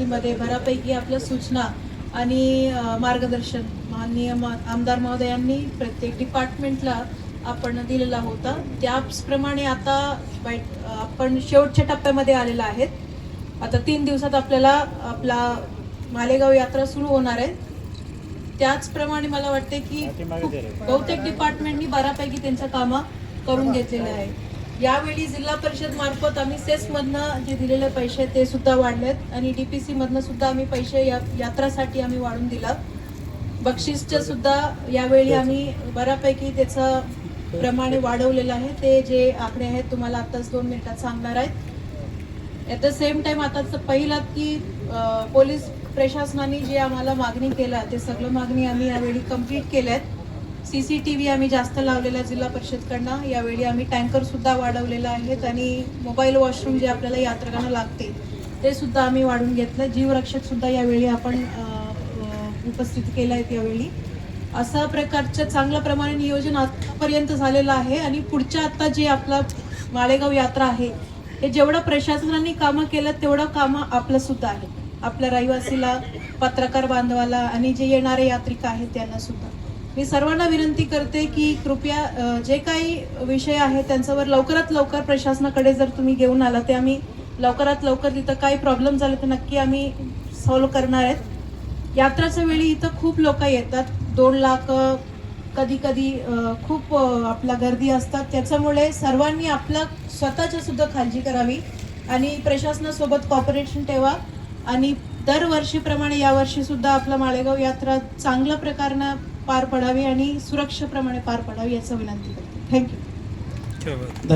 परिस्थितीमध्ये बऱ्यापैकी आपल्या सूचना आणि मार्गदर्शन माननीय आमदार महोदयांनी प्रत्येक डिपार्टमेंटला आपण दिलेला होता. त्याचप्रमाणे आता आपण शेवटच्या टप्प्यामध्ये आलेला आहेत. आता तीन दिवसात आपल्याला आपला मालेगाव यात्रा सुरू होणार आहे. त्याचप्रमाणे मला वाटते की बहुतेक डिपार्टमेंटनी बऱ्यापैकी त्यांचं कामं करून घेतलेले आहे यावेळी जिल्हा परिषद मार्फत आम्ही सेस मधनं जे दिलेले पैसे ते सुद्धा वाढलेत आणि डीपीसी मधनं सुद्धा आम्ही पैसे या यात्रासाठी आम्ही वाढून दिला. बक्षीसचं सुद्धा यावेळी आम्ही बऱ्यापैकी त्याचं प्रमाणे वाढवलेलं आहे. ते जे आकडे आहेत तुम्हाला आताच दोन मिनिटात सांगणार आहेत. ॲट द सेम टाईम आता पहिलात की पोलीस प्रशासनाने जे आम्हाला मागणी केल्या ते सगळं मागणी आम्ही यावेळी कंप्लीट आहेत सी सी टी व्ही आम्ही जास्त लावलेला जिल्हा परिषदकडनं. यावेळी आम्ही टँकर सुद्धा आहेत आणि मोबाईल वॉशरूम जे आपल्याला यात्रकांना लागते ते सुद्धा आम्ही वाढून घेतलं. जीवरक्षक सुद्धा यावेळी आपण उपस्थित केलं आहेत यावेळी. असा प्रकारचं चांगल्या प्रमाणे नियोजन आतापर्यंत झालेलं आहे आणि पुढच्या आता जे आपला माळेगाव यात्रा आहे हे जेवढं प्रशासनाने कामं केलं तेवढं कामं आपलं सुद्धा आहे. आपल्या रहिवासीला पत्रकार बांधवाला आणि जे येणारे यात्रिक आहेत त्यांना सुद्धा. मी सर्वांना विनंती करते की कृपया जे काही विषय आहे त्यांच्यावर लवकरात लवकर प्रशासनाकडे जर तुम्ही घेऊन आला ते आम्ही लवकरात लवकर तिथं काही प्रॉब्लेम झाले तर नक्की आम्ही सॉल्व करणार आहेत. यात्राच्या वेळी इथं खूप लोक येतात. दोन लाख कधी कधी खूप आपला गर्दी असतात. त्याच्यामुळे सर्वांनी आपलं स्वतःच्या सुद्धा काळजी करावी आणि प्रशासनासोबत कॉपरेशन ठेवा आणि दरवर्षीप्रमाणे यावर्षी सुद्धा आपला माळेगाव यात्रा चांगल्या प्रकारनं पार पडावी आणि सुरक्षेप्रमाणे पार पडावी याचं विनंती करते. थँक्यू